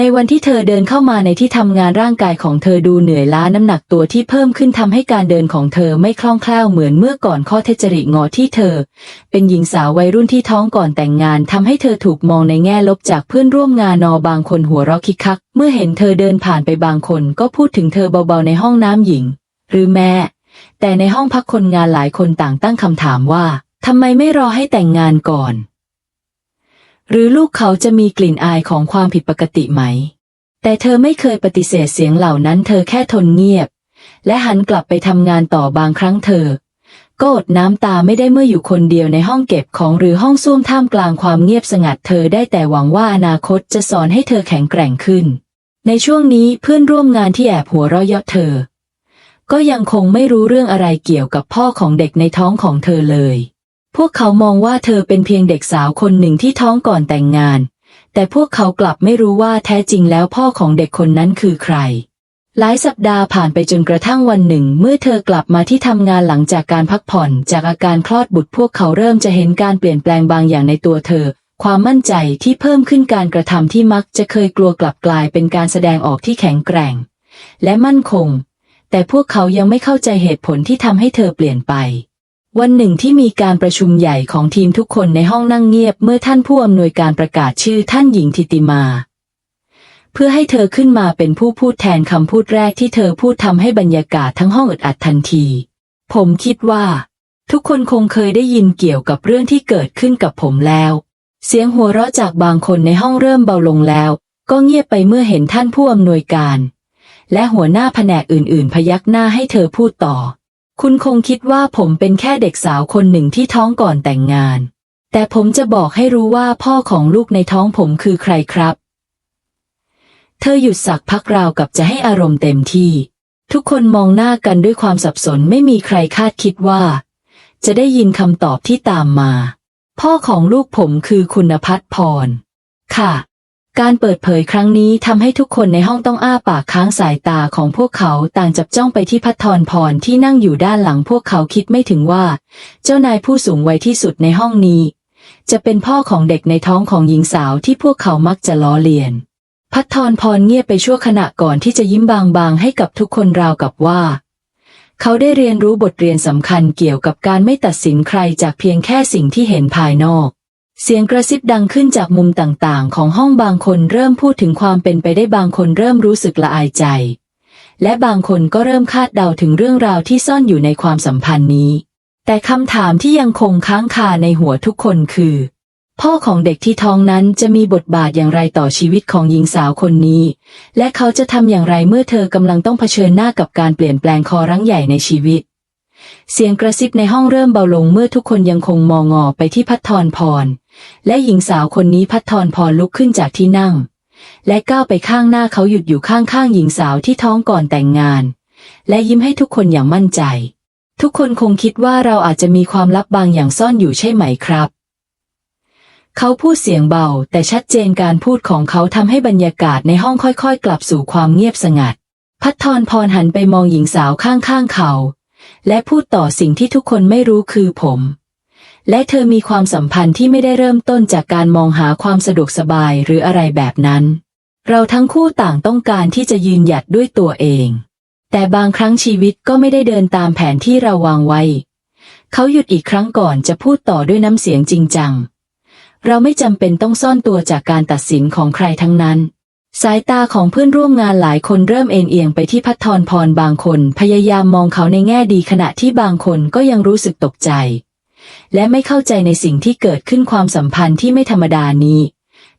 ในวันที่เธอเดินเข้ามาในที่ทำงานร่างกายของเธอดูเหนื่อยล้าน้ำหนักตัวที่เพิ่มขึ้นทำให้การเดินของเธอไม่คล่องแคล่วเหมือนเมื่อก่อนข้อเทจริงอที่เธอ เป็นหญิงสาววัยรุ่นที่ท้องก่อนแต่งงานทำให้เธอถูกมองในแง่ลบจากเพื่อนร่วมงานนอบางคนหัวเราะคิกคัก เมื่อเห็นเธอเดินผ่านไปบางคนก็พูดถึงเธอเบาๆในห้องน้ำหญิง หรือแม้แต่ในห้องพักคนงานหลายคนต่างตั้งคำถามว่าทำไมไม่รอให้แต่งงานก่อน หรือลูกเขาจะมีกลิ่นอายของความผิดปกติไหม แต่เธอไม่เคยปฏิเสธเสียงเหล่านั้นเธอแค่ทนเงียบ และหันกลับไปทำงานต่อบางครั้งเธอ ก็อดน้ำตาไม่ได้เมื่ออยู่คนเดียวในห้องเก็บของหรือห้องส้วมท่ามกลางความเงียบสงัดเธอได้แต่หวังว่าอนาคตจะสอนให้เธอแข็งแกร่งขึ้น ในช่วงนี้เพื่อนร่วมงานที่แอบหัวเราะเยาะเธอ ก็ยังคงไม่รู้เรื่องอะไรเกี่ยวกับพ่อของเด็กในท้องของเธอเลย พวกเขามองว่าเธอเป็นเพียงเด็กสาวคนหนึ่งที่ท้องก่อนแต่งงาน แต่พวกเขากลับไม่รู้ว่าแท้จริงแล้วพ่อของเด็กคนนั้นคือใคร หลายสัปดาห์ผ่านไปจนกระทั่งวันหนึ่ง เมื่อเธอกลับมาที่ทำงานหลังจากการพักผ่อนจากอาการคลอดบุตรพวกเขาเริ่มจะเห็นการเปลี่ยนแปลงบางอย่างในตัวเธอ ความมั่นใจที่เพิ่มขึ้นการกระทำที่มักจะเคยกลัวกลับกลายเป็นการแสดงออกที่แข็งแกร่ง และมั่นคง แต่พวกเขายังไม่เข้าใจเหตุผลที่ทำให้เธอเปลี่ยนไป วันหนึ่งที่มีการประชุมใหญ่ของทีมทุกคนในห้องนั่งเงียบเมื่อท่านผู้อำนวยการประกาศชื่อท่านหญิงทิติมา เพื่อให้เธอขึ้นมาเป็นผู้พูดแทนคำพูดแรกที่เธอพูดทำให้บรรยากาศทั้งห้องอึดอัดทันที ผมคิดว่า ทุกคนคงเคยได้ยินเกี่ยวกับเรื่องที่เกิดขึ้นกับผมแล้ว เสียงหัวเราะจากบางคนในห้องเริ่มเบาลงแล้ว ก็เงียบไปเมื่อเห็นท่านผู้อำนวยการ และหัวหน้าแผนกอื่น ๆ พยักหน้าให้เธอพูดต่อ คุณคงคิดว่าผมเป็นแค่เด็กสาวคนหนึ่งที่ท้องก่อนแต่งงาน แต่ผมจะบอกให้รู้ว่าพ่อของลูกในท้องผมคือใครครับ เธอหยุดสักพักราวกับจะให้อารมณ์เต็มที่ ทุกคนมองหน้ากันด้วยความสับสนไม่มีใครคาดคิดว่า จะได้ยินคำตอบที่ตามมา พ่อของลูกผมคือคุณพัฒน์พร ค่ะ การเปิดเผยครั้งนี้ทำให้ทุกคนในห้องต้องอ้าปากค้างสายตาของพวกเขาต่างจับจ้องไปที่พัฒรพรที่นั่งอยู่ด้านหลังพวกเขาคิดไม่ถึงว่า เจ้านายผู้สูงวัยที่สุดในห้องนี้ จะเป็นพ่อของเด็กในท้องของหญิงสาวที่พวกเขามักจะล้อเลียน พัฒรพรเงียบไปชั่วขณะก่อนที่จะยิ้มบางๆให้กับทุกคนราวกับว่า เขาได้เรียนรู้บทเรียนสำคัญเกี่ยวกับการไม่ตัดสินใครจากเพียงแค่สิ่งที่เห็นภายนอก เสียงกระซิบดังขึ้นจากมุมต่างๆ ของห้องบางคนเริ่มพูดถึงความเป็นไปได้บางคนเริ่มรู้สึกละอายใจ และบางคนก็เริ่มคาดเดาถึงเรื่องราวที่ซ่อนอยู่ในความสัมพันธ์นี้ แต่คำถามที่ยังคงค้างคาในหัวทุกคนคือ พ่อของเด็กที่ท้องนั้นจะมีบทบาทอย่างไรต่อชีวิตของหญิงสาวคนนี้ และเขาจะทำอย่างไรเมื่อเธอกำลังต้องเผชิญหน้ากับการเปลี่ยนแปลงคอรั้งใหญ่ในชีวิต เสียงกระซิบในห้องเริ่มเบาลงเมื่อทุกคนยังคงมองงอไปที่พัฒรพร และหญิงสาวคนนี้พัฒรพรลุกขึ้นจากที่นั่ง และก้าวไปข้างหน้าเขาหยุดอยู่ข้างๆหญิงสาวที่ท้องก่อนแต่งงาน และยิ้มให้ทุกคนอย่างมั่นใจ ทุกคนคงคิดว่าเราอาจจะมีความลับบางอย่างซ่อนอยู่ใช่ไหมครับ เขาพูดเสียงเบา แต่ชัดเจนการพูดของเขาทำให้บรรยากาศในห้องค่อยๆ กลับสู่ความเงียบสงัด พัฒรพรหันไปมองหญิงสาวข้างๆเขา และพูดต่อสิ่งที่ทุกคนไม่รู้คือผม และเธอมีความสัมพันธ์ที่ไม่ได้เริ่มต้นจากการมองหาความสะดวกสบายหรืออะไรแบบนั้น เราทั้งคู่ต่างต้องการที่จะยืนหยัดด้วยตัวเอง แต่บางครั้งชีวิตก็ไม่ได้เดินตามแผนที่เราวางไว้ เขาหยุดอีกครั้งก่อนจะพูดต่อด้วยน้ำเสียงจริงจัง เราไม่จำเป็นต้องซ่อนตัวจากการตัดสินของใครทั้งนั้น สายตาของเพื่อนร่วมงานหลายคนเริ่มเอ็นเอียงไปที่พัฒรพรบางคน พยายามมองเขาในแง่ดีขณะที่บางคนก็ยังรู้สึกตกใจ และไม่เข้าใจในสิ่งที่เกิดขึ้นความสัมพันธ์ที่ไม่ธรรมดานี้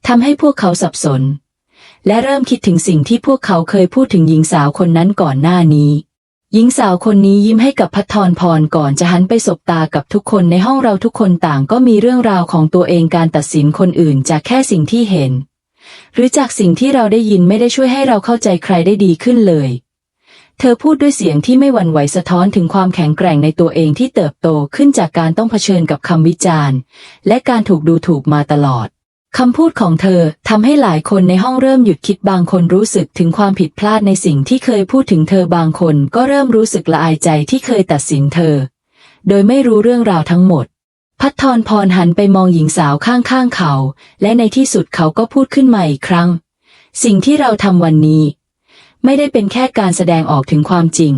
ทำให้พวกเขาสับสน และเริ่มคิดถึงสิ่งที่พวกเขาเคยพูดถึงหญิงสาวคนนั้นก่อนหน้านี้ หญิงสาวคนนี้ยิ้มให้กับพัฒรพรก่อนจะหันไปสบตากับทุกคนในห้องเราทุกคนต่างก็มีเรื่องราวของตัวเองการตัดสินคนอื่นจากแค่สิ่งที่เห็น หรือจากสิ่งที่เราได้ยินไม่ได้ช่วยให้เราเข้าใจใครได้ดีขึ้นเลย เธอพูดด้วยเสียงที่ไม่หวั่นไหวสะท้อนถึงความแข็งแกร่งในตัวเองที่เติบโตขึ้นจากการต้องเผชิญกับคำวิจารณ์ และการถูกดูถูกมาตลอดคำพูดของเธอทำให้หลายคนในห้องเริ่มหยุดคิดบางคนรู้สึกถึงความผิดพลาดในสิ่งที่เคยพูดถึงเธอบางคนก็เริ่มรู้สึกละอายใจที่เคยตัดสินเธอ โดยไม่รู้เรื่องราวทั้งหมด พัฒรพรหันไปมองหญิงสาวข้างๆเขา และในที่สุดเขาก็พูดขึ้นมาอีกครั้ง สิ่งที่เราทำวันนี้ ไม่ได้เป็นแค่การแสดงออกถึงความจริง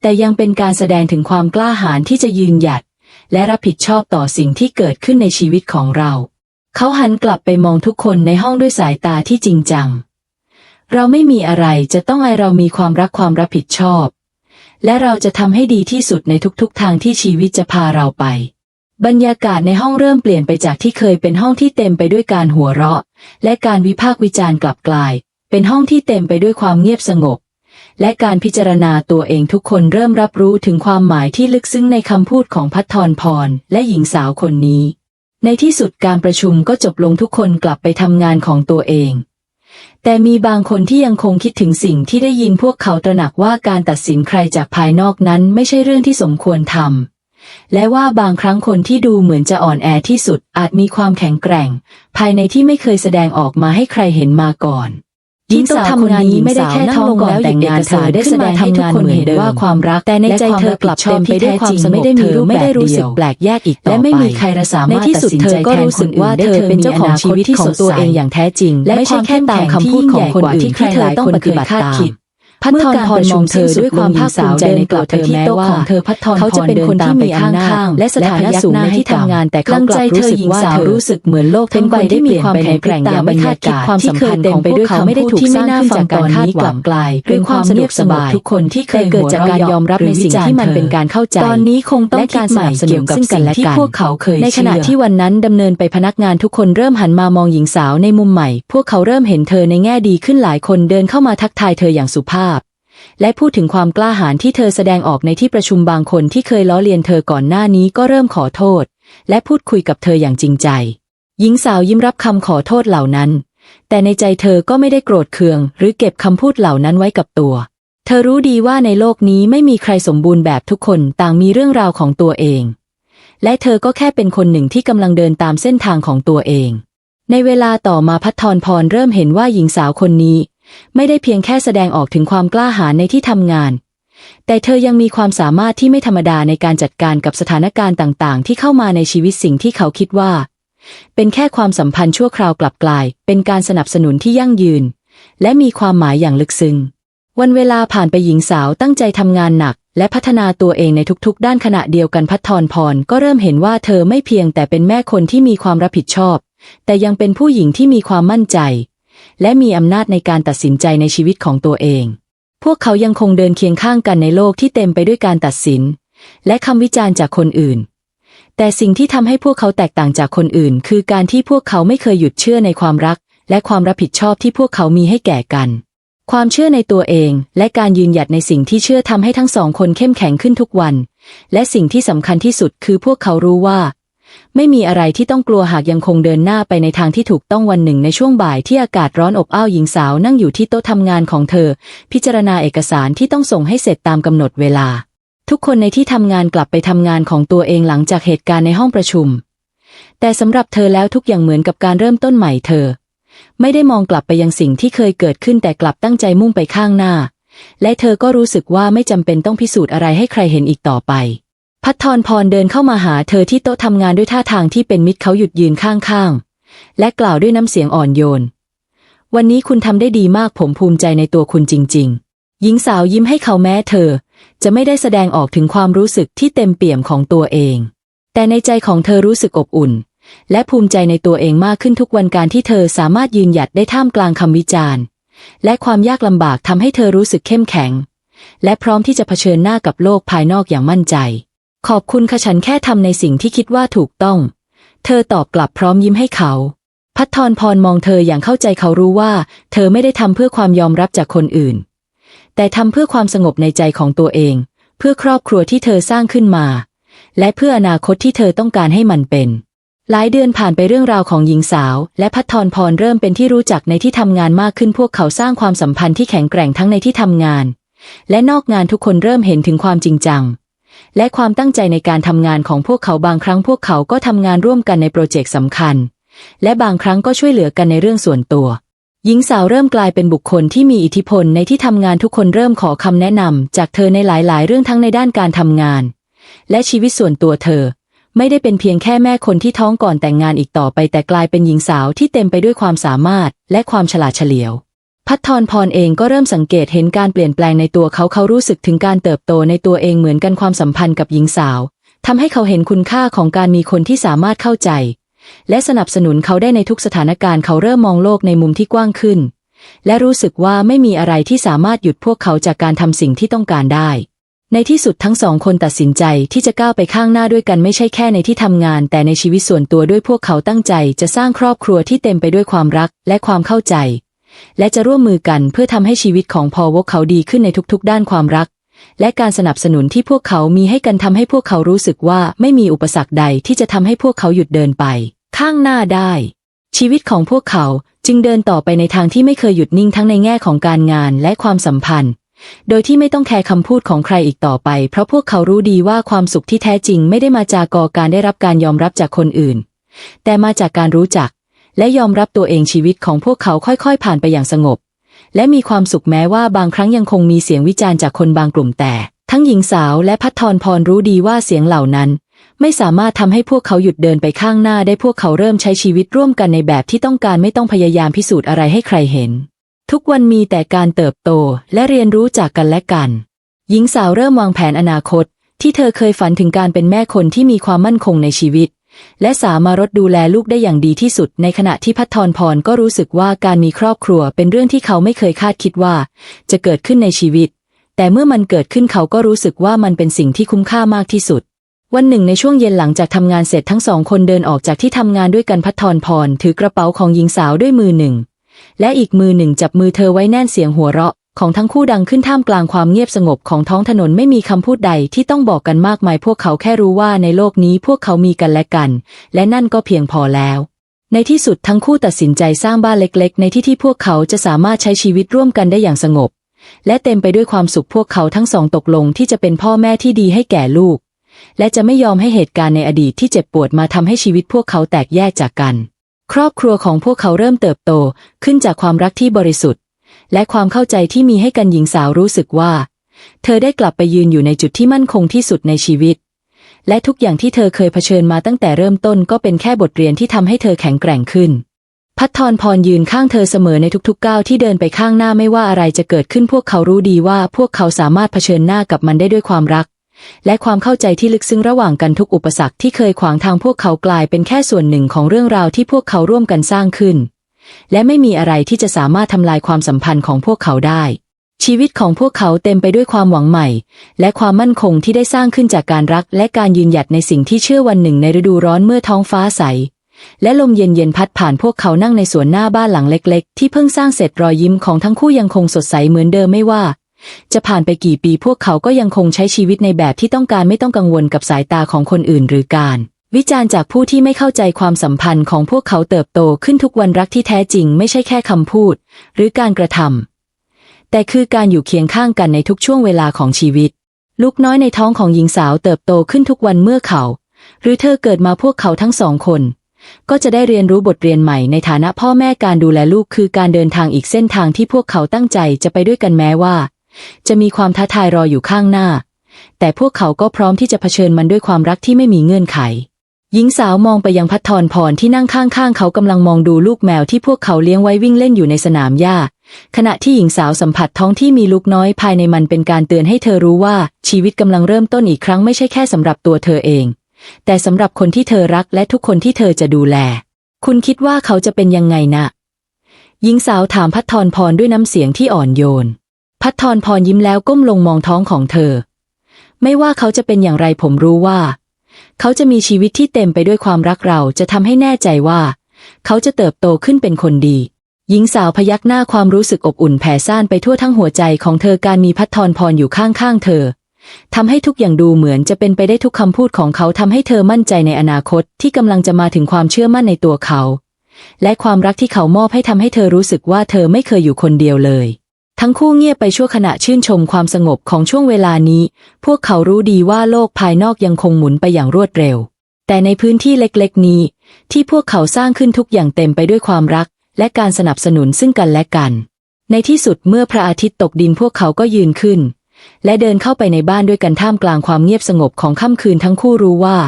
แต่ยังเป็นการแสดงถึงความกล้าหาญที่จะยืนหยัด และรับผิดชอบต่อสิ่งที่เกิดขึ้นในชีวิตของเรา เขาหันกลับไปมองทุกคนในห้องด้วยสายตาที่จริงจัง เราไม่มีอะไรจะต้องให้เรามีความรักความรับผิดชอบ และเราจะทำให้ดีที่สุดในทุกๆทางที่ชีวิตจะพาเราไป บรรยากาศในห้องเริ่มเปลี่ยนไปจากที่เคยเป็นห้องที่เต็มไปด้วยการหัวเราะ และการวิพากษ์วิจารณ์กลับกลาย เป็นห้องที่เต็มไปด้วยความเงียบสงบ และการพิจารณาตัวเองทุกคนเริ่มรับรู้ถึงความหมายที่ลึกซึ้งในคำพูดของพัทธรพรและหญิงสาวคนนี้ ในที่สุดการประชุมก็จบลงทุกคนกลับไปทำงานของตัวเอง แต่มีบางคนที่ยังคงคิดถึงสิ่งที่ได้ยินพวกเขาตระหนักว่าการตัดสินใครจากภายนอกนั้นไม่ใช่เรื่องที่สมควรทำ และว่าบางครั้งคนที่ดูเหมือนจะอ่อนแอที่สุดอาจมีความแข็งแกร่ง ภายในที่ไม่เคยแสดงออกมาให้ใครเห็นมาก่อนหญิงสาวคนนี้ไม่ได้แค่ท้องก่อนแต่งงานเธอได้แสดงให้ทุกคนเห็นว่าความรักแต่ในใจเธอกลับเต็มไปด้วยความสงบไม่ได้มีรูปไม่แบบได้รู้สึกเดียวแปลกแยกอีกต่อไปและไม่มีใครสามารถในที่สุดตัดสินใจเธอก็รู้สึกว่าเธอเป็นเจ้าของชีวิตของตัวเองอย่างแท้จริง และไม่ใช่แค่ตามคำพูดของคนอื่นที่เธอต้องปฏิบัติตาม พัฒเมื่อรการพปรระชุมอมงเธอด้วยความภาคภูมิใจในตัวเธอแม้ว่าของเธอพัฒรเขาจะเป็นคนที่มีอำนาจและสถานะสูงในที่ทำงาน แต่เขากลับรู้สึกว่าเธอรู้สึกเหมือนโลกเป็ทั้นงคใบนได้ที่เปมีลี่ยนความไปในแข็งแกร่งพริบตอย่างไม่คาดคิดความที่สัมเคพัยนธ์เต็มของไปด้วยพวกเขาคำไม่ได้พูดถูกที่สไม่ร้างน่าขึ้นฟัจางกก่กาอนรคานี้ดกหวัลังบกลายเป็นความสะดวกสบายทุกคนที่เคแต่ยเกิดจากการยอมรับในสิ่งที่มันเป็นการเข้าใจ ตอนนี้คงต้องและคิกาดรใหสม่นับสนุเกี่ยนวกับซึ่งกัสิ่นงและที่กันพวกเขาเคยในขณะเชื่อที่วันนั้นดำเนินไปพนักงานทุกคนเริ่มหันมามองหญิงสาวในมุมใหม่ พวกเขาเริ่มเห็นเธอในแง่ดีขึ้นหลายคนเดินเข้ามาทักทายเธออย่างสุภาพ และพูดถึงความกล้าหาญที่เธอแสดงออกในที่ประชุมบางคนที่เคยล้อเลียนเธอก่อนหน้านี้ก็เริ่มขอโทษ และพูดคุยกับเธออย่างจริงใจ หญิงสาวยิ้มรับคำขอโทษเหล่านั้น แต่ในใจเธอก็ไม่ได้โกรธเคือง หรือเก็บคำพูดเหล่านั้นไว้กับตัว เธอรู้ดีว่าในโลกนี้ไม่มีใครสมบูรณ์แบบทุกคนต่างมีเรื่องราวของตัวเอง และเธอก็แค่เป็นคนหนึ่งที่กำลังเดินตามเส้นทางของตัวเองในเวลาต่อมาพัทรพรเริ่มเห็นว่าหญิงสาวคนนี้ ไม่ได้เพียงแค่แสดงออกถึงความกล้าหาญในที่ทำงาน แต่เธอยังมีความสามารถที่ไม่ธรรมดาในการจัดการกับสถานการณ์ต่าง ๆ ที่เข้ามาในชีวิตสิ่งที่เขาคิดว่า เป็นแค่ความสัมพันธ์ชั่วคราวกลับกลาย เป็นการสนับสนุนที่ยั่งยืน และมีความหมายอย่างลึกซึ้งวันเวลาผ่านไปหญิงสาวตั้งใจทำงานหนัก และพัฒนาตัวเองในทุกๆ ด้านขณะเดียวกันพัฒรพรก็เริ่มเห็นว่าเธอไม่เพียงแต่เป็นแม่คนที่มีความรับผิดชอบ แต่ยังเป็นผู้หญิงที่มีความมั่นใจ และมีอำนาจในการตัดสินใจในชีวิตของตัวเอง พวกเขายังคงเดินเคียงข้างกันในโลกที่เต็มไปด้วยการตัดสิน และคำวิจารณ์จากคนอื่น แต่สิ่งที่ทำให้พวกเขาแตกต่างจากคนอื่น คือการที่พวกเขาไม่เคยหยุดเชื่อในความรัก และความรับผิดชอบที่พวกเขามีให้แก่กัน ความเชื่อในตัวเอง และการยืนหยัดในสิ่งที่เชื่อทำให้ทั้งสองคนเข้มแข็งขึ้นทุกวัน และสิ่งที่สำคัญที่สุดคือพวกเขารู้ว่า ไม่มีอะไรที่ต้องกลัวหากยังคงเดินหน้าไปในทางที่ถูกต้องวันหนึ่งในช่วงบ่ายที่อากาศร้อนอบอ้าวหญิงสาวนั่งอยู่ที่โต๊ะทำงานของเธอ พิจารณาเอกสารที่ต้องส่งให้เสร็จตามกำหนดเวลา ทุกคนในที่ทำงานกลับไปทำงานของตัวเองหลังจากเหตุการณ์ในห้องประชุม แต่สำหรับเธอแล้วทุกอย่างเหมือนกับการเริ่มต้นใหม่เธอ ไม่ได้มองกลับไปยังสิ่งที่เคยเกิดขึ้นแต่กลับตั้งใจมุ่งไปข้างหน้า และเธอก็รู้สึกว่าไม่จำเป็นต้องพิสูจน์อะไรให้ใครเห็นอีกต่อไป พัทรพรเดินเข้ามาหาเธอที่โต๊ะทำงานด้วยท่าทางที่เป็นมิตรเขาหยุดยืนข้างๆ และกล่าวด้วยน้ำเสียงอ่อนโยน วันนี้คุณทำได้ดีมากผมภูมิใจในตัวคุณจริง ๆ หญิงสาวยิ้มให้เขาแม้เธอ จะไม่ได้แสดงออกถึงความรู้สึกที่เต็มเปี่ยมของตัวเอง แต่ในใจของเธอรู้สึกอบอุ่น และภูมิใจในตัวเองมากขึ้นทุกวันการที่เธอสามารถยืนหยัดได้ท่ามกลางคำวิจารณ์ และความยากลำบากทำให้เธอรู้สึกเข้มแข็ง และพร้อมที่จะเผชิญหน้ากับโลกภายนอกอย่างมั่นใจ ขอบคุณค่ะฉันแค่ทำในสิ่งที่คิดว่าถูกต้อง เธอตอบกลับพร้อมยิ้มให้เขา พัทรพรมองเธออย่างเข้าใจเขารู้ว่า เธอไม่ได้ทำเพื่อความยอมรับจากคนอื่น แต่ทำเพื่อความสงบในใจของตัวเอง เพื่อครอบครัวที่เธอสร้างขึ้นมา และเพื่ออนาคตที่เธอต้องการให้มันเป็น หลายเดือนผ่านไปเรื่องราวของหญิงสาว และพัทรพรเริ่มเป็นที่รู้จักในที่ทำงานมากขึ้นพวกเขาสร้างความสัมพันธ์ที่แข็งแกร่งทั้งในที่ทำงาน และนอกงานทุกคนเริ่มเห็นถึงความจริงจัง และความตั้งใจในการทำงานของพวกเขาบางครั้งพวกเขาก็ทำงานร่วมกันในโปรเจกต์สำคัญ และบางครั้งก็ช่วยเหลือกันในเรื่องส่วนตัว หญิงสาวเริ่มกลายเป็นบุคคลที่มีอิทธิพลในที่ทำงานทุกคนเริ่มขอคำแนะนำจากเธอในหลายๆ เรื่องทั้งในด้านการทำงาน และชีวิตส่วนตัวเธอ ไม่ได้เป็นเพียงแค่แม่คนที่ท้องก่อนแต่งงานอีกต่อไป แต่กลายเป็นหญิงสาวที่เต็มไปด้วยความสามารถ และความฉลาดเฉลียว พัฒทรพรเองก็เริ่มสังเกตเห็นการเปลี่ยนแปลงในตัวเขาเขารู้สึกถึงการเติบโตในตัวเองเหมือนกันความสัมพันธ์กับหญิงสาวทำให้เขาเห็นคุณค่าของการมีคนที่สามารถเข้าใจ และสนับสนุนเขาได้ในทุกสถานการณ์เขาเริ่มมองโลกในมุมที่กว้างขึ้น และรู้สึกว่าไม่มีอะไรที่สามารถหยุดพวกเขาจากการทำสิ่งที่ต้องการได้ในที่สุดทั้งสองคนตัดสินใจที่จะก้าวไปข้างหน้าด้วยกันไม่ใช่แค่ในที่ทำงาน แต่ในชีวิตส่วนตัวด้วยพวกเขาตั้งใจจะสร้างครอบครัวที่เต็มไปด้วยความรักและความเข้าใจ และจะร่วมมือกันเพื่อทำให้ชีวิตของพอวกเขาดีขึ้นในทุกๆ ด้านความรัก และการสนับสนุนที่พวกเขามีให้กันทำให้พวกเขารู้สึกว่าไม่มีอุปสรรคใดที่จะทำให้พวกเขาหยุดเดินไป ข้างหน้าได้ ชีวิตของพวกเขาจึงเดินต่อไปในทางที่ไม่เคยหยุดนิ่งทั้งในแง่ของการงานและความสัมพันธ์ โดยที่ไม่ต้องแคร์คำพูดของใครอีกต่อไป เพราะพวกเขารู้ดีว่าความสุขที่แท้จริงไม่ได้มาจากกอการได้รับการยอมรับจากคนอื่น แต่มาจากการรู้จัก และยอมรับตัวเองชีวิตของพวกเขาค่อยๆ ผ่านไปอย่างสงบ และมีความสุขแม้ว่าบางครั้งยังคงมีเสียงวิจารณ์จากคนบางกลุ่มแต่ ทั้งหญิงสาวและพัฒทรพรรู้ดีว่าเสียงเหล่านั้น ไม่สามารถทำให้พวกเขาหยุดเดินไปข้างหน้าได้พวกเขาเริ่มใช้ชีวิตร่วมกันในแบบที่ต้องการไม่ต้องพยายามพิสูจน์อะไรให้ใครเห็น ทุกวันมีแต่การเติบโตและเรียนรู้จากกันและกัน หญิงสาวเริ่มวางแผนอนาคตที่เธอเคยฝันถึงการเป็นแม่คนที่มีความมั่นคงในชีวิต และสามารถดูแลลูกได้อย่างดีที่สุด ในขณะที่พัฒทรพรก็รู้สึกว่าการมีครอบครัวเป็นเรื่องที่เขาไม่เคยคาดคิดว่า จะเกิดขึ้นในชีวิต แต่เมื่อมันเกิดขึ้นเขาก็รู้สึกว่ามันเป็นสิ่งที่คุ้มค่ามากที่สุด วันหนึ่งในช่วงเย็นหลังจากทำงานเสร็จทั้งสองคนเดินออกจากที่ทำงานด้วยกันพัฒทรพรถือกระเป๋าของหญิงสาวด้วยมือหนึ่ง และอีกมือหนึ่งจับมือเธอไว้แน่นเสียงหัวเราะ ของทั้งคู่ดังขึ้นท่ามกลางความเงียบสงบของท้องถนนไม่มีคำพูดใดที่ต้องบอกกันมากมาย พวกเขาแค่รู้ว่าในโลกนี้พวกเขามีกันและกัน และนั่นก็เพียงพอแล้ว ในที่สุดทั้งคู่ตัดสินใจสร้างบ้านเล็ก ๆ ในที่ที่พวกเขาจะสามารถใช้ชีวิตร่วมกันได้อย่างสงบ และเต็มไปด้วยความสุขพวกเขาทั้งสองตกลงที่จะเป็นพ่อแม่ที่ดีให้แก่ลูก และจะไม่ยอมให้เหตุการณ์ในอดีตที่เจ็บปวดมาทำให้ชีวิตพวกเขาแตกแยกจากกัน ครอบครัวของพวกเขาเริ่มเติบโตขึ้นจากความรักที่บริสุทธิ์ และความเข้าใจที่มีให้กันหญิงสาวรู้สึกว่า เธอได้กลับไปยืนอยู่ในจุดที่มั่นคงที่สุดในชีวิต และทุกอย่างที่เธอเคยเผชิญมาตั้งแต่เริ่มต้นก็เป็นแค่บทเรียนที่ทำให้เธอแข็งแกร่งขึ้น พัฒทรพรยืนข้างเธอเสมอในทุกๆก้าวที่เดินไปข้างหน้าไม่ว่าอะไรจะเกิดขึ้นพวกเขารู้ดีว่าพวกเขาสามารถเผชิญหน้ากับมันได้ด้วยความรัก และความเข้าใจที่ลึกซึ้งระหว่างกันทุกอุปสรรคที่เคยขวางทางพวกเขากลายเป็นแค่ส่วนหนึ่งของเรื่องราวที่พวกเขาร่วมกันสร้างขึ้น และไม่มีอะไรที่จะสามารถทำลายความสัมพันธ์ของพวกเขาได้ ชีวิตของพวกเขาเต็มไปด้วยความหวังใหม่ และความมั่นคงที่ได้สร้างขึ้นจากการรัก และการยืนหยัดในสิ่งที่เชื่อวันหนึ่งในฤดูร้อนเมื่อท้องฟ้าใส และลมเย็นๆพัดผ่านพวกเขานั่งในสวนหน้าบ้านหลังเล็ก ๆ ที่เพิ่งสร้างเสร็จรอยยิ้มของทั้งคู่ยังคงสดใสเหมือนเดิมไม่ว่าจะผ่านไปกี่ปีพวกเขาก็ยังคงใช้ชีวิตในแบบที่ต้องการไม่ต้องกังวลกับสายตาของคนอื่นหรือการ วิจารณ์จากผู้ที่ไม่เข้าใจความสัมพันธ์ของพวกเขาเติบโตขึ้นทุกวันรักที่แท้จริงไม่ใช่แค่คำพูด หรือการกระทำแต่คือการอยู่เคียงข้างกันในทุกช่วงเวลาของชีวิต ลูกน้อยในท้องของหญิงสาวเติบโตขึ้นทุกวันเมื่อเขา หรือเธอเกิดมาพวกเขาทั้งสองคน ก็จะได้เรียนรู้บทเรียนใหม่ในฐานะพ่อแม่การดูแลลูกคือการเดินทางอีกเส้นทางที่พวกเขาตั้งใจจะไปด้วยกันแม้ว่า จะมีความท้าทายรออยู่ข้างหน้า แต่พวกเขาก็พร้อมที่จะเผชิญมันด้วยความรักที่ไม่มีเงื่อนไข หญิงสาวมองไปยังพัฒทรพรที่นั่งข้างๆเขากำลังมองดูลูกแมวที่พวกเขาเลี้ยงไว้วิ่งเล่นอยู่ในสนามหญ้า ขณะที่หญิงสาวสัมผัสท้องที่มีลูกน้อยภายในมันเป็นการเตือนให้เธอรู้ว่าชีวิตกำลังเริ่มต้นอีกครั้งไม่ใช่แค่สำหรับตัวเธอเอง แต่สำหรับคนที่เธอรักและทุกคนที่เธอจะดูแล คุณคิดว่าเขาจะเป็นยังไงนะ หญิงสาวถามพัฒทรพรด้วยน้ำเสียงที่อ่อนโยน พัฒทรพรยิ้มแล้วก้มลงมองท้องของเธอ ไม่ว่าเขาจะเป็นอย่างไรผมรู้ว่า เขาจะมีชีวิตที่เต็มไปด้วยความรักเราจะทำให้แน่ใจว่า เขาจะเติบโตขึ้นเป็นคนดี หญิงสาวพยักหน้าความรู้สึกอบอุ่นแผ่ซ่านไปทั่วทั้งหัวใจของเธอการมีพัฒทรพรอยู่ข้างๆเธอทำให้ทุกอย่างดูเหมือนจะเป็นไปได้ทุกคำพูดของเขาทำให้เธอมั่นใจในอนาคตที่กำลังจะมาถึงความเชื่อมั่นในตัวเขา และความรักที่เขามอบให้ทำให้เธอรู้สึกว่าเธอไม่เคยอยู่คนเดียวเลย ทั้งคู่เงียบไปชั่วขณะชื่นชมความสงบของช่วงเวลานี้ พวกเขารู้ดีว่าโลกภายนอกยังคงหมุนไปอย่างรวดเร็ว แต่ในพื้นที่เล็กๆ นี้ ที่พวกเขาสร้างขึ้นทุกอย่างเต็มไปด้วยความรัก และการสนับสนุนซึ่งกันและกัน ในที่สุดเมื่อพระอาทิตย์ตกดินพวกเขาก็ยืนขึ้น และเดินเข้าไปในบ้านด้วยกันท่ามกลางความเงียบสงบของค่ำคืนทั้งคู่รู้ว่า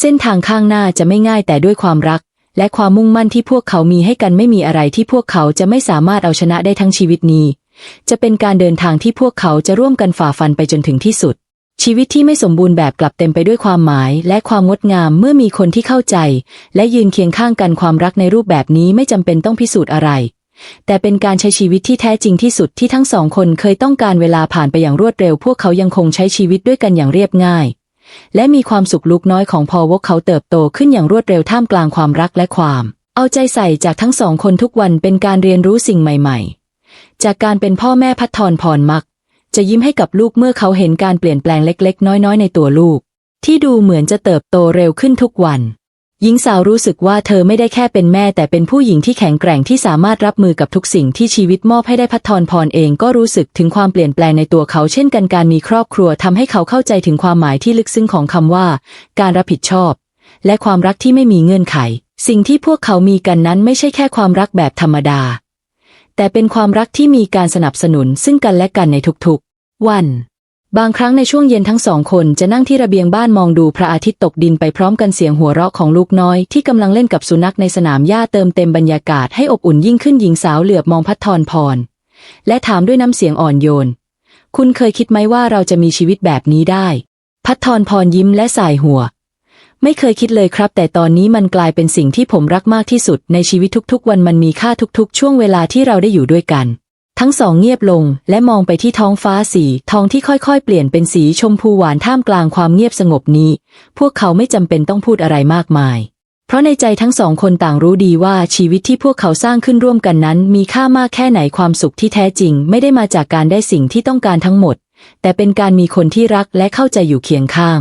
เส้นทางข้างหน้าจะไม่ง่ายแต่ด้วยความรักและความมุ่งมั่นที่พวกเขามีให้กันไม่มีอะไรที่พวกเขาจะไม่สามารถเอาชนะได้ทั้งชีวิตนี้ จะเป็นการเดินทางที่พวกเขาจะร่วมกันฝ่าฟันไปจนถึงที่สุด ชีวิตที่ไม่สมบูรณ์แบบกลับเต็มไปด้วยความหมาย และความงดงามเมื่อมีคนที่เข้าใจ และยืนเคียงข้างกันความรักในรูปแบบนี้ไม่จำเป็นต้องพิสูจน์อะไร แต่เป็นการใช้ชีวิตที่แท้จริงที่สุดที่ทั้งสองคนเคยต้องการเวลาผ่านไปอย่างรวดเร็ว พวกเขายังคงใช้ชีวิตด้วยกันอย่างเรียบง่าย และมีความสุขลุกน้อยของพอวกเขาเติบโตขึ้นอย่างรวดเร็วท่ามกลางความรักและความ เอาใจใส่จากทั้งสองคนทุกวันเป็นการเรียนรู้สิ่งใหม่ ๆ จากการเป็นพ่อแม่พัฒทรพรมัก จะยิ้มให้กับลูกเมื่อเขาเห็นการเปลี่ยนแปลงเล็กๆ น้อยๆ ในตัวลูก ที่ดูเหมือนจะเติบโตเร็วขึ้นทุกวัน หญิงสาวรู้สึกว่าเธอไม่ได้แค่เป็นแม่ แต่เป็นผู้หญิงที่แข็งแกร่งที่สามารถรับมือกับทุกสิ่งที่ชีวิตมอบให้ได้พัฒทรพรเองก็รู้สึกถึงความเปลี่ยนแปลงในตัวเขาเช่นกันการมีครอบครัวทำให้เขาเข้าใจถึงความหมายที่ลึกซึ้งของคำว่า การรับผิดชอบ และความรักที่ไม่มีเงื่อนไข สิ่งที่พวกเขามีกันนั้นไม่ใช่แค่ความรักแบบธรรมดา แต่เป็นความรักที่มีการสนับสนุนซึ่งกันและกันในทุกๆ วัน บางครั้งในช่วงเย็นทั้งสองคนจะนั่งที่ระเบียงบ้านมองดูพระอาทิตย์ตกดินไปพร้อมกันเสียงหัวเราะของลูกน้อยที่กำลังเล่นกับสุนัขในสนามหญ้าเติมเต็มบรรยากาศให้อบอุ่นยิ่งขึ้นหญิงสาวเหลือบมองพัฒทรพร และถามด้วยน้ำเสียงอ่อนโยน คุณเคยคิดไหมว่าเราจะมีชีวิตแบบนี้ได้ พัฒทรพรยิ้มและสายหัว ไม่เคยคิดเลยครับ แต่ตอนนี้มันกลายเป็นสิ่งที่ผมรักมากที่สุด ในชีวิตทุกๆ วันมันมีค่าทุกๆ ช่วงเวลาที่เราได้อยู่ด้วยกัน ทั้งสองเงียบลง และมองไปที่ท้องฟ้าสีทองที่ค่อยๆ เปลี่ยนเป็นสีชมพูหวานท่ามกลางความเงียบสงบนี้ พวกเขาไม่จำเป็นต้องพูดอะไรมากมาย เพราะในใจทั้งสองคนต่างรู้ดีว่าชีวิตที่พวกเขาสร้างขึ้นร่วมกันนั้น มีค่ามากแค่ไหนความสุขที่แท้จริง ไม่ได้มาจากการได้สิ่งที่ต้องการทั้งหมด แต่เป็นการมีคนที่รักและเข้าใจอยู่เคียงข้าง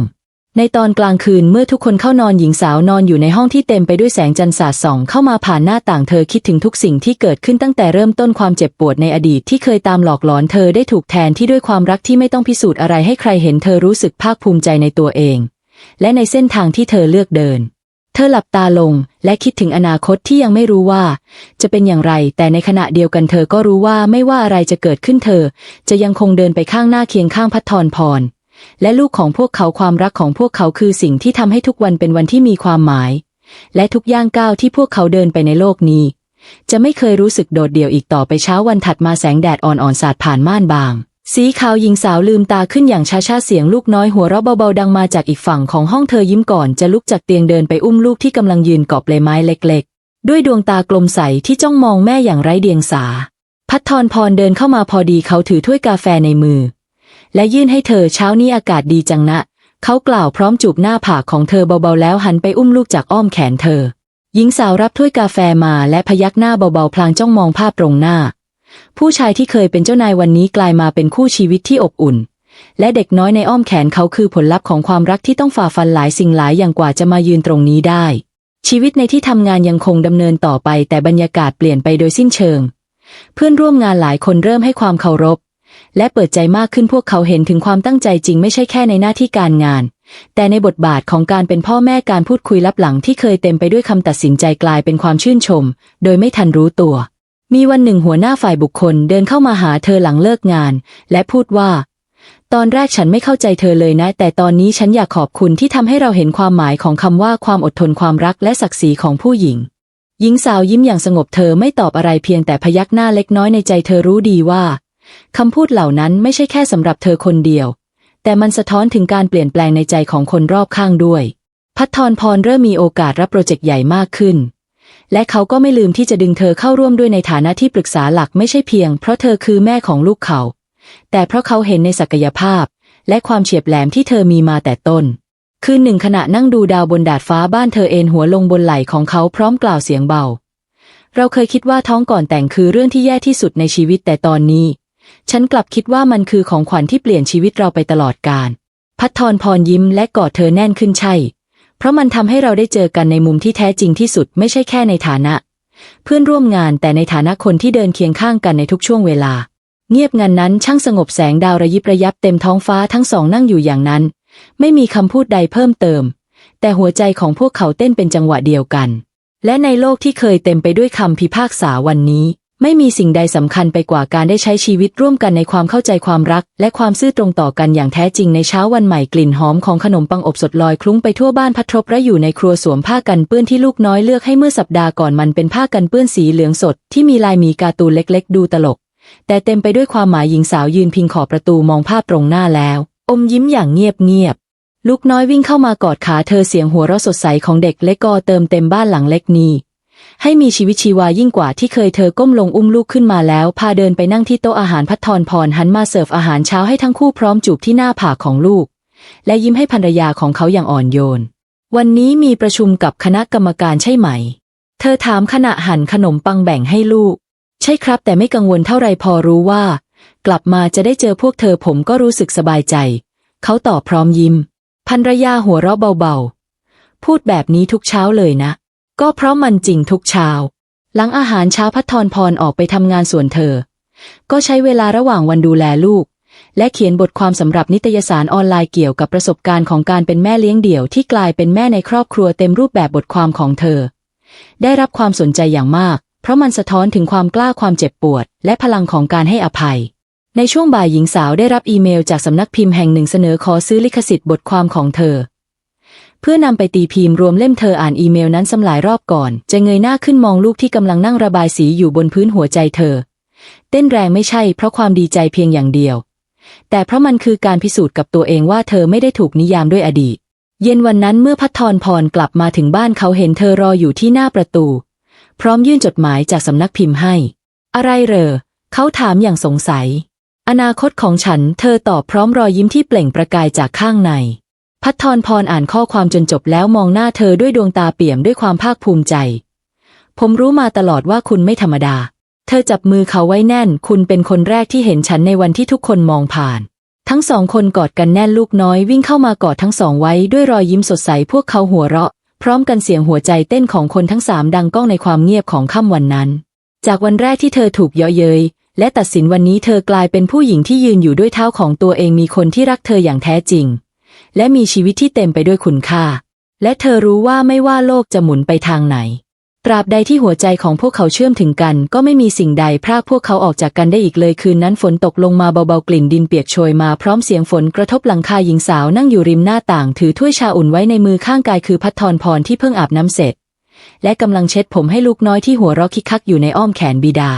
ในตอนกลางคืนเมื่อทุกคนเข้านอนหญิงสาวนอนอยู่ในห้องที่เต็มไปด้วยแสงจันทร์สาดส่องเข้ามาผ่านหน้าต่างเธอคิดถึงทุกสิ่งที่เกิดขึ้นตั้งแต่เริ่มต้นความเจ็บปวดในอดีตที่เคยตามหลอกหลอนเธอได้ถูกแทนที่ด้วยความรักที่ไม่ต้องพิสูจน์อะไรให้ใครเห็นเธอรู้สึกภาคภูมิใจในตัวเอง และในเส้นทางที่เธอเลือกเดิน เธอหลับตาลงและคิดถึงอนาคตที่ยังไม่รู้ว่า จะเป็นอย่างไร แต่ในขณะเดียวกันเธอก็รู้ว่าไม่ว่าอะไรจะเกิดขึ้นเธอ จะยังคงเดินไปข้างหน้าเคียงข้างพัฒทรพร และลูกของพวกเขาความรักของพวกเขาคือสิ่งที่ทำให้ทุกวันเป็นวันที่มีความหมาย และทุกย่างก้าวที่พวกเขาเดินไปในโลกนี้ จะไม่เคยรู้สึกโดดเดี่ยวอีกต่อไปเช้าวันถัดมาแสงแดดอ่อนๆสาดผ่านม่านบาง สีขาวหญิงสาวลืมตาขึ้นอย่างช้าๆเสียงลูกน้อยหัวเราะเบาๆดังมาจากอีกฝั่งของห้องเธอยิ้มก่อนจะลุกจากเตียงเดินไปอุ้มลูกที่กำลังยืนเกาะเปลไม้เล็ก ๆ ด้วยดวงตากลมใสที่จ้องมองแม่อย่างไร้เดียงสาพัฒทรพรเดินเข้ามาพอดีเขาถือถ้วยกาแฟในมือ และยื่นให้เธอเช้านี้อากาศดีจังนะ เขากล่าวพร้อมจูบหน้าผากของเธอเบาๆแล้วหันไปอุ้มลูกจากอ้อมแขนเธอ หญิงสาวรับถ้วยกาแฟมาและพยักหน้าเบาๆพลางจ้องมองภาพตรงหน้า ผู้ชายที่เคยเป็นเจ้านายวันนี้กลายมาเป็นคู่ชีวิตที่อบอุ่น และเด็กน้อยในอ้อมแขนเขาคือผลลัพธ์ของความรักที่ต้องฝ่าฟันหลายสิ่งหลายอย่างกว่าจะมายืนตรงนี้ได้ ชีวิตในที่ทำงานยังคงดำเนินต่อไป แต่บรรยากาศเปลี่ยนไปโดยสิ้นเชิง เพื่อนร่วมงานหลายคนเริ่มให้ความเคารพ และเปิดใจมากขึ้นพวกเขาเห็นถึงความตั้งใจจริงไม่ใช่แค่ในหน้าที่การงาน แต่ในบทบาทของการเป็นพ่อแม่การพูดคุยลับหลังที่เคยเต็มไปด้วยคำตัดสินใจกลายเป็นความชื่นชม โดยไม่ทันรู้ตัว มีวันหนึ่งหัวหน้าฝ่ายบุคคลเดินเข้ามาหาเธอหลังเลิกงาน และพูดว่าตอนแรกฉันไม่เข้าใจเธอเลยนะ แต่ตอนนี้ฉันอยากขอบคุณที่ทำให้เราเห็นความหมายของคำว่าความอดทนความรักและศักดิ์ศรีของผู้หญิง หญิงสาวยิ้มอย่างสงบเธอไม่ตอบอะไรเพียงแต่พยักหน้าเล็กน้อยในใจเธอรู้ดีว่า คำพูดเหล่านั้นไม่ใช่แค่สำหรับเธอคนเดียว แต่มันสะท้อนถึงการเปลี่ยนแปลงในใจของคนรอบข้างด้วย พัฒทรพรเริ่มมีโอกาสรับโปรเจกต์ใหญ่มากขึ้น และเขาก็ไม่ลืมที่จะดึงเธอเข้าร่วมด้วยในฐานะที่ปรึกษาหลักไม่ใช่เพียง เพราะเธอคือแม่ของลูกเขา แต่เพราะเขาเห็นในศักยภาพ และความเฉียบแหลมที่เธอมีมาแต่ต้น คืนหนึ่งขณะนั่งดูดาวบนดาดฟ้าบ้านเธอเอนหัวลงบนไหล่ของเขาพร้อมกล่าวเสียงเบาเราเคยคิดว่าท้องก่อนแต่งคือเรื่องที่แย่ที่สุดในชีวิตแต่ตอนนี้ ฉันกลับคิดว่ามันคือของขวัญที่เปลี่ยนชีวิตเราไปตลอดกาลพัฒทรพรยิ้มและกอดเธอแน่นขึ้นใช่ เพราะมันทำให้เราได้เจอกันในมุมที่แท้จริงที่สุดไม่ใช่แค่ในฐานะ เพื่อนร่วมงานแต่ในฐานะคนที่เดินเคียงข้างกันในทุกช่วงเวลา เงียบงันนั้นช่างสงบแสงดาวระยิบระยับเต็มท้องฟ้าทั้งสองนั่งอยู่อย่างนั้น ไม่มีคำพูดใดเพิ่มเติม แต่หัวใจของพวกเขาเต้นเป็นจังหวะเดียวกัน และในโลกที่เคยเต็มไปด้วยคำพิพากษาวันนี้ ไม่มีสิ่งใดสำคัญไปกว่าการได้ใช้ชีวิตร่วมกันในความเข้าใจความรัก และความซื่อตรงต่อกันอย่างแท้จริงในเช้าวันใหม่กลิ่นหอมของขนมปังอบสดลอยคลุ้งไปทั่วบ้านพัทรบและอยู่ในครัวสวมผ้ากันเปื้อนที่ลูกน้อยเลือกให้เมื่อสัปดาห์ก่อนมันเป็นผ้ากันเปื้อนสีเหลืองสด ที่มีลายมีการ์ตูนเล็ก ๆ ดูตลก แต่เต็มไปด้วยความหมายหญิงสาวยืนพิงขอบประตูมองภาพตรงหน้าแล้ว อมยิ้มอย่างเงียบๆลูกน้อยวิ่งเข้ามากอดขาเธอเสียงหัวเราะสดใสของเด็กเล็กก็เติมเต็มบ้านหลังเล็กนี้ ให้มีชีวิตชีวายิ่งกว่าที่เคยเธอก้มลงอุ้มลูกขึ้นมาแล้ว พาเดินไปนั่งที่โต๊ะอาหารพัฒทรพรหันมาเสิร์ฟอาหารเช้าให้ทั้งคู่พร้อมจูบที่หน้าผากของลูก และยิ้มให้ภรรยาของเขาอย่างอ่อนโยน วันนี้มีประชุมกับคณะกรรมการใช่ไหม เธอถามขณะหั่นขนมปังแบ่งให้ลูก ใช่ครับ แต่ไม่กังวลเท่าไรพอรู้ว่า กลับมาจะได้เจอพวกเธอผมก็รู้สึกสบายใจ เขาตอบพร้อมยิ้มภรรยาหัวเราะเบาๆพูดแบบนี้ทุกเช้าเลยนะ ก็เพราะมันจริงทุกเช้า หลังอาหารเช้าพัทรพรออกไปทำงานส่วนเธอ ก็ใช้เวลาระหว่างวันดูแลลูก และเขียนบทความสำหรับนิตยสารออนไลน์เกี่ยวกับประสบการณ์ของการเป็นแม่เลี้ยงเดี่ยวที่กลายเป็นแม่ในครอบครัวเต็มรูปแบบบทความของเธอ ได้รับความสนใจอย่างมาก เพราะมันสะท้อนถึงความกล้าความเจ็บปวด และพลังของการให้อภัยในช่วงบ่ายหญิงสาวได้รับอีเมลจากสำนักพิมพ์แห่งหนึ่งเสนอขอซื้อลิขสิทธิ์บทความของเธอ เพื่อนำไปตีพิมพ์รวมเล่มเธออ่านอีเมลนั้นซ้ำหลายรอบก่อน จะเงยหน้าขึ้นมองลูกที่กำลังนั่งระบายสีอยู่บนพื้นหัวใจเธอ เต้นแรงไม่ใช่เพราะความดีใจเพียงอย่างเดียว แต่เพราะมันคือการพิสูจน์กับตัวเองว่าเธอไม่ได้ถูกนิยามด้วยอดีต เย็นวันนั้นเมื่อพัททรพรกลับมาถึงบ้านเขาเห็นเธอรออยู่ที่หน้าประตู พร้อมยื่นจดหมายจากสำนักพิมพ์ให้ อะไรเหรอเขาถามอย่างสงสัย อนาคตของฉัน เธอตอบพร้อมรอยยิ้มที่เปล่งประกายจากข้างใน พัททรพรอ่านข้อความจนจบแล้วมองหน้าเธอด้วยดวงตาเปี่ยมด้วยความภาคภูมิใจ ผมรู้มาตลอดว่าคุณไม่ธรรมดา เธอจับมือเขาไว้แน่น คุณเป็นคนแรกที่เห็นฉันในวันที่ทุกคนมองผ่าน ทั้งสองคนกอดกันแน่นลูกน้อยวิ่งเข้ามากอดทั้งสองไว้ด้วยรอยยิ้มสดใสพวกเขาหัวเราะ พร้อมกันเสียงหัวใจเต้นของคนทั้งสามดังก้องในความเงียบของค่ำวันนั้น จากวันแรกที่เธอถูกเยาะเย้ยและตัดสินวันนี้เธอกลายเป็นผู้หญิงที่ยืนอยู่ด้วยเท้าของตัวเองมีคนที่รักเธออย่างแท้จริง และมีชีวิตที่เต็มไปด้วยคุณค่า และเธอรู้ว่าไม่ว่าโลกจะหมุนไปทางไหน ตราบใดที่หัวใจของพวกเขาเชื่อมถึงกัน ก็ไม่มีสิ่งใดพรากพวกเขาออกจากกันได้อีกเลยคืนนั้นฝนตกลงมาเบาๆกลิ่นดินเปียกโชยมาพร้อมเสียงฝนกระทบหลังคาหญิงสาวนั่งอยู่ริมหน้าต่าง ถือถ้วยชาอุ่นไว้ในมือข้างกายคือพัททรพรที่เพิ่งอาบน้ำเสร็จ และกำลังเช็ดผมให้ลูกน้อยที่หัวเราะคิกคักอยู่ในอ้อมแขนบิดา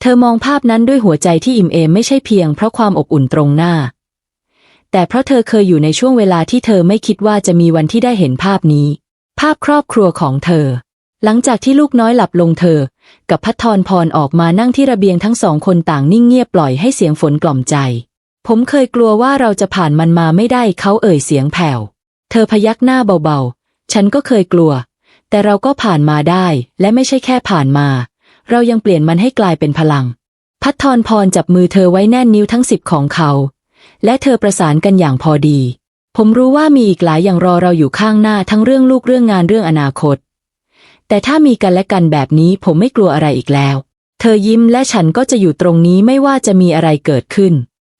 เธอมองภาพนั้นด้วยหัวใจที่อิ่มเอมไม่ใช่เพียงเพราะความอบอุ่นตรงหน้า แต่เพราะเธอเคยอยู่ในช่วงเวลาที่เธอไม่คิดว่าจะมีวันที่ได้เห็นภาพนี้ ภาพครอบครัวของเธอ หลังจากที่ลูกน้อยหลับลงเธอ กับพัททรพรออกมานั่งที่ระเบียงทั้งสองคนต่างนิ่งเงียบปล่อยให้เสียงฝนกล่อมใจ ผมเคยกลัวว่าเราจะผ่านมันมาไม่ได้เขาเอ่ยเสียงแผ่ว เธอพยักหน้าเบาๆ ฉันก็เคยกลัว แต่เราก็ผ่านมาได้ และไม่ใช่แค่ผ่านมา เรายังเปลี่ยนมันให้กลายเป็นพลัง พัททรพรจับมือเธอไว้แน่นนิ้วทั้งสิบของเขา และเธอประสานกันอย่างพอดี ผมรู้ว่ามีอีกหลายอย่างรอเราอยู่ข้างหน้าทั้งเรื่องลูกเรื่องงานเรื่องอนาคต แต่ถ้ามีกันและกันแบบนี้ผมไม่กลัวอะไรอีกแล้ว เธอยิ้มและฉันก็จะอยู่ตรงนี้ไม่ว่าจะมีอะไรเกิดขึ้น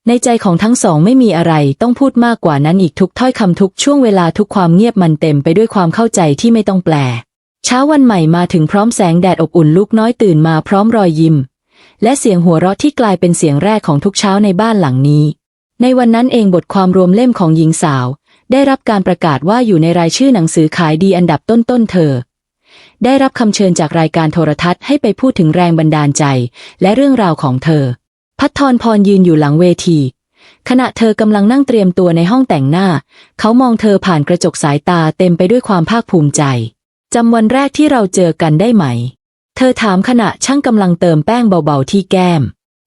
ในใจของทั้งสองไม่มีอะไรต้องพูดมากกว่านั้นอีกทุกถ้อยคำทุกช่วงเวลาทุกความเงียบมันเต็มไปด้วยความเข้าใจที่ไม่ต้องแปล เช้าวันใหม่มาถึงพร้อมแสงแดดอบอุ่นลูกน้อยตื่นมาพร้อมรอยยิ้ม และเสียงหัวเราะที่กลายเป็นเสียงแรกของทุกเช้าในบ้านหลังนี้ ในวันนั้นเองบทความรวมเล่มของหญิงสาว ได้รับการประกาศว่าอยู่ในรายชื่อหนังสือขายดีอันดับต้นๆเธอ ได้รับคำเชิญจากรายการโทรทัศน์ให้ไปพูดถึงแรงบันดาลใจ และเรื่องราวของเธอ พัททรพรยืนอยู่หลังเวที ขณะเธอกำลังนั่งเตรียมตัวในห้องแต่งหน้า เขามองเธอผ่านกระจกสายตาเต็มไปด้วยความภาคภูมิใจจำวันแรกที่เราเจอกันได้ไหม เธอถามขณะช่างกำลังเติมแป้งเบาๆที่แก้ม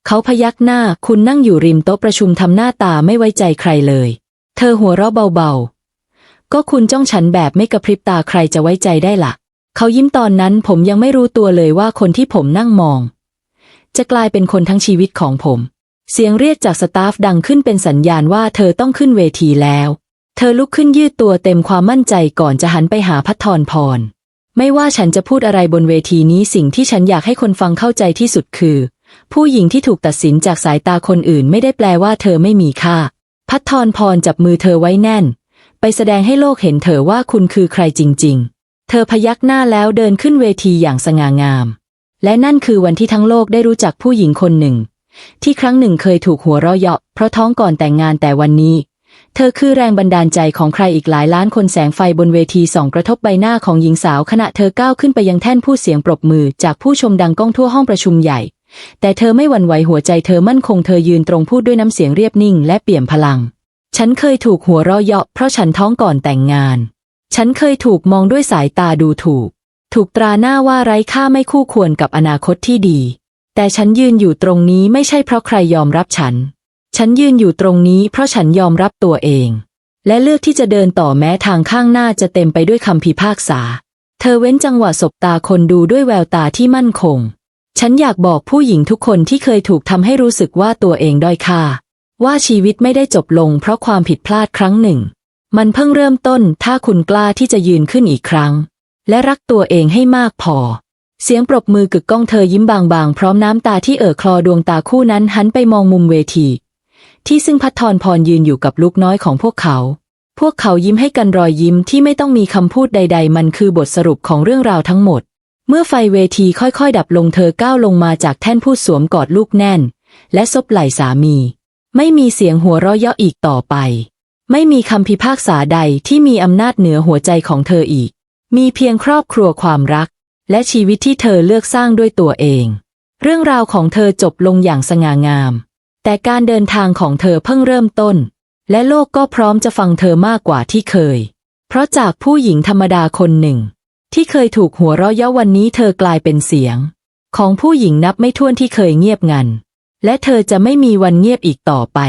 เขาพยักหน้าคุณนั่งอยู่ริมโต๊ะประชุมทำหน้าตาไม่ไว้ใจใครเลย เธอหัวเราะเบาๆ ก็คุณจ้องฉันแบบไม่กระพริบตาใครจะไว้ใจได้ละ่ะ เขายิ้มตอนนั้นผมยังไม่รู้ตัวเลยว่าคนที่ผมนั่งมอง จะกลายเป็นคนทั้งชีวิตของผม เสียงเรียกจากสตาฟดังขึ้นเป็นสัญญาณว่าเธอต้องขึ้นเวทีแล้ว เธอลุกขึ้นยืดตัวเต็มความมั่นใจก่อนจะหันไปหาพัททรพรไม่ว่าฉันจะพูดอะไรบนเวทีนี้สิ่งที่ฉันอยากให้คนฟังเข้าใจที่สุดคือ ผู้หญิงที่ถูกตัดสินจากสายตาคนอื่นไม่ได้แปลว่าเธอไม่มีค่า พัททรพรจับมือเธอไว้แน่น ไปแสดงให้โลกเห็นเธอว่าคุณคือใครจริง ๆ เธอพยักหน้าแล้วเดินขึ้นเวทีอย่างสง่างาม และนั่นคือวันที่ทั้งโลกได้รู้จักผู้หญิงคนหนึ่ง ที่ครั้งหนึ่งเคยถูกหัวเราะเยาะเพราะท้องก่อนแต่งงานแต่วันนี้ เธอคือแรงบันดาลใจของใครอีกหลายล้านคนแสงไฟบนเวทีส่องกระทบใบหน้าของหญิงสาวขณะเธอก้าวขึ้นไปยังแท่นผู้เสียงปรบมือจากผู้ชมดังก้องทั่วห้องประชุมใหญ่ แต่เธอไม่หวั่นไหวหัวใจเธอมั่นคงเธอยืนตรงพูดด้วยน้ำเสียงเรียบนิ่งและเปี่ยมพลัง ฉันเคยถูกหัวเราะเยาะเพราะฉันท้องก่อนแต่งงาน ฉันเคยถูกมองด้วยสายตาดูถูก ถูกตราหน้าว่าไร้ค่าไม่คู่ควรกับอนาคตที่ดี แต่ฉันยืนอยู่ตรงนี้ไม่ใช่เพราะใครยอมรับฉัน ฉันยืนอยู่ตรงนี้เพราะฉันยอมรับตัวเอง และเลือกที่จะเดินต่อแม้ทางข้างหน้าจะเต็มไปด้วยคำพิพากษา เธอเว้นจังหวะสบตาคนดูด้วยแววตาที่มั่นคง ฉันอยากบอกผู้หญิงทุกคนที่เคยถูกทำให้รู้สึกว่าตัวเองด้อยค่า ว่าชีวิตไม่ได้จบลงเพราะความผิดพลาดครั้งหนึ่ง มันเพิ่งเริ่มต้นถ้าคุณกล้าที่จะยืนขึ้นอีกครั้ง และรักตัวเองให้มากพอ เสียงปรบมือกึกก้องเธอยิ้มบางๆ พร้อมน้ำตาที่เอ่อคลอดวงตาคู่นั้นหันไปมองมุมเวที ที่ซึ่งพัททรพรยืนอยู่กับลูกน้อยของพวกเขา พวกเขายิ้มให้กันรอยยิ้มที่ไม่ต้องมีคำพูดใด ๆ มันคือบทสรุปของเรื่องราวทั้งหมด เมื่อไฟเวทีค่อยๆ ดับลงเธอก้าวลงมาจากแท่นผู้สวมกอดลูกแน่น และซบไหล่สามี ไม่มีเสียงหัวเราะเยาะอีกต่อไป ไม่มีคำพิพากษาใดที่มีอำนาจเหนือหัวใจของเธออีก มีเพียงครอบครัวความรัก และชีวิตที่เธอเลือกสร้างด้วยตัวเอง เรื่องราวของเธอจบลงอย่างสง่างาม แต่การเดินทางของเธอเพิ่งเริ่มต้น และโลกก็พร้อมจะฟังเธอมากกว่าที่เคย เพราะจากผู้หญิงธรรมดาคนหนึ่ง ที่เคยถูกหัวเราะเยาะวันนี้เธอกลายเป็นเสียง ของผู้หญิงนับไม่ถ้วนที่เคยเงียบงัน และเธอจะไม่มีวันเงียบอีกต่อไป